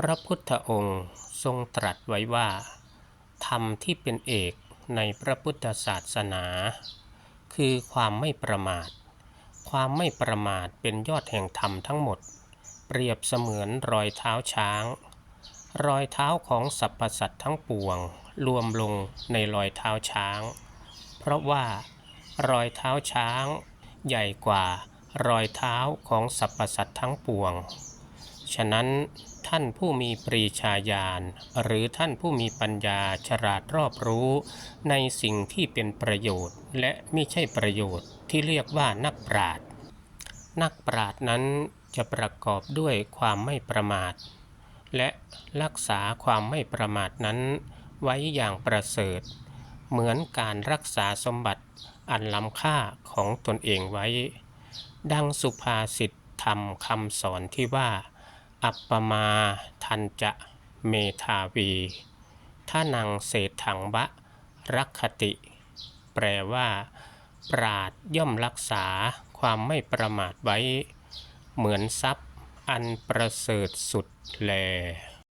พระพุทธองค์ทรงตรัสไว้ว่า ธรรมที่เป็นเอกในพระพุทธศาสนา คือความไม่ประมาท ความไม่ประมาทเป็นยอดแห่งธรรมทั้งหมด เปรียบเสมือนรอยเท้าช้าง รอยเท้าของสรรพสัตว์ทั้งปวง รวมลงในรอยเท้าช้าง เพราะว่ารอยเท้าช้าง ใหญ่กว่ารอยเท้าของสรรพสัตว์ทั้งปวง ฉะนั้นท่านผู้มีปรีชาญาณหรือท่านผู้มีปัญญาฉลาดรอบรู้ ในสิ่งที่เป็นประโยชน์ และไม่ใช่ประโยชน์ที่เรียกว่านักปราชญ์นักปราชญ์นั้นจะประกอบด้วยความไม่ประมาท และรักษาความไม่ประมาทนั้นไว้อย่างประเสริฐ เหมือนการรักษาสมบัติอันล้ำค่าของตนเองไว้ ดังสุภาษิตธรรมคำสอนที่ว่า อัปปมาทันจะเมธาวีท่านังเศรษฐังบะรักคติ แปลว่า ปราดย่อมรักษาความไม่ประมาทไว้ เหมือนทรัพย์อันประเสริฐสุดแล